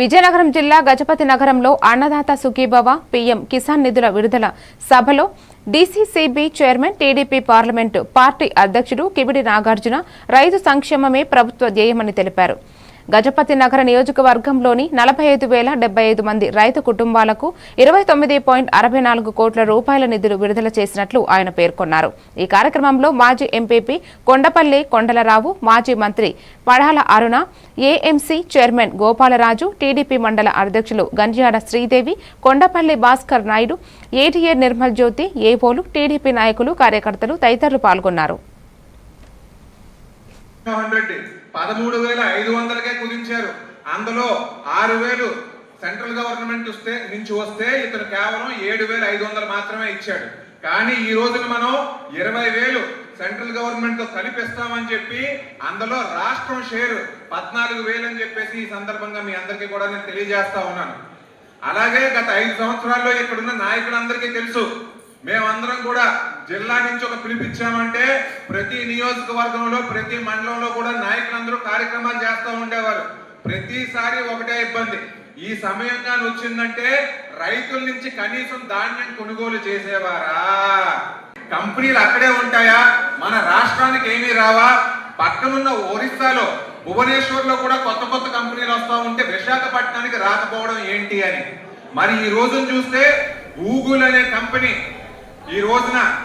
విజయనగరం జిల్లా గజపతి నగరంలో అన్నదాత సుఖీభవ పీఎం కిసాన్ నిధుల విడుదల సభలో DCCB chairman TDP parliament party అధ్యక్షుడు కివిడి నాగార్జున రైతు సంక్షేమమే ప్రభుత్వ ధ్యేయమని తెలిపారు. గజపతి నగర నియోజకవర్గంలోని నలభై ఐదు వేల డెబ్బై ఐదు మంది రైతు కుటుంబాలకు ఇరవై తొమ్మిది పాయింట్ అరవై నాలుగు కోట్ల రూపాయల నిధులు విడుదల చేసినట్లు ఆయన పేర్కొన్నారు. ఈ కార్యక్రమంలో మాజీ ఎంపీపీ కొండపల్లి కొండలరావు మాజీ మంత్రి Padala Aruna AMC chairman Gopalaraju TDP మండల అధ్యక్షులు గంజియాడ శ్రీదేవి కొండపల్లి భాస్కర్ నాయుడు ఏటీఏ నిర్మల్ జ్యోతి ఏవోలు టీడీపీ నాయకులు కార్యకర్తలు తదితరులు పాల్గొన్నారు. హండ్రెడ్ పదమూడు వేల ఐదు వందలకే కుదించారు. అందులో ఆరు వేలు సెంట్రల్ గవర్నమెంట్ వస్తే నుంచి వస్తే ఇతను కేవలం ఏడు వేల ఐదు వందలు మాత్రమే ఇచ్చాడు. కానీ ఈ రోజున మనం ఇరవై వేలు సెంట్రల్ గవర్నమెంట్తో కలిపిస్తామని చెప్పి అందులో రాష్ట్రం షేరు పద్నాలుగు వేలు అని చెప్పేసి ఈ సందర్భంగా మీ అందరికీ కూడా నేను తెలియజేస్తా ఉన్నాను. అలాగే గత ఐదు సంవత్సరాల్లో ఇక్కడున్న నాయకులందరికీ తెలుసు. మేమందరం కూడా జిల్లా నుంచి ఒక పిలిపించామంటే ప్రతి నియోజకవర్గంలో ప్రతి మండలంలో కూడా నాయకులందరూ కార్యక్రమాలు చేస్తూ ఉండేవారు. ప్రతిసారి ఒకటే ఇబ్బంది. ఈ సమయంగా వచ్చిందంటే రైతుల నుంచి కనీసం ధాన్యం కొనుగోలు చేసేవారా? కంపెనీలు అక్కడే ఉంటాయా? మన రాష్ట్రానికి ఏమీ రావా? పక్కనున్న ఒరిస్సాలో భువనేశ్వర్లో కూడా కొత్త కొత్త కంపెనీలు వస్తూ ఉంటే విశాఖపట్నానికి రాకపోవడం ఏంటి అని. మరి ఈ రోజున చూస్తే గూగుల్ అనే కంపెనీ ఈ రోజున